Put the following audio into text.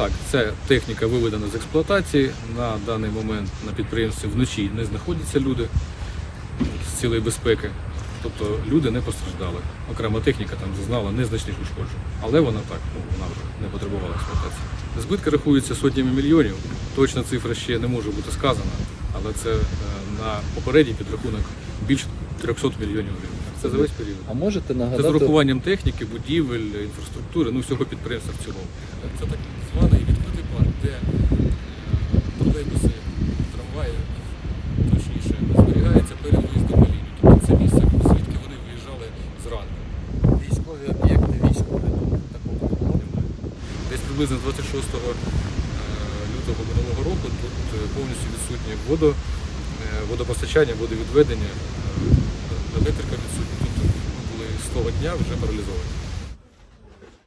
Так, ця техніка виведена з експлуатації. На даний момент на підприємстві вночі не знаходяться люди з цілої безпеки. Тобто люди не постраждали. Окрема техніка там зазнала незначних ушкоджень. Але вона так, ну, вона вже не потребувала експлуатації. Збитки рахуються сотнями мільйонів. Точна цифра ще не може бути сказана, але це е, на попередній підрахунок більше 300 мільйонів гривень. Це за весь період. А можете Це з урахуванням техніки, будівель, інфраструктури, ну всього підприємства в цілому. Це так Військові об'єкти, військові такого такого немає. Десь приблизно 26 е, лютого минулого року тут е, повністю відсутнє водо, е, водопостачання, водовідведення, електрика відсутня. Тут були з того дня вже паралізовані.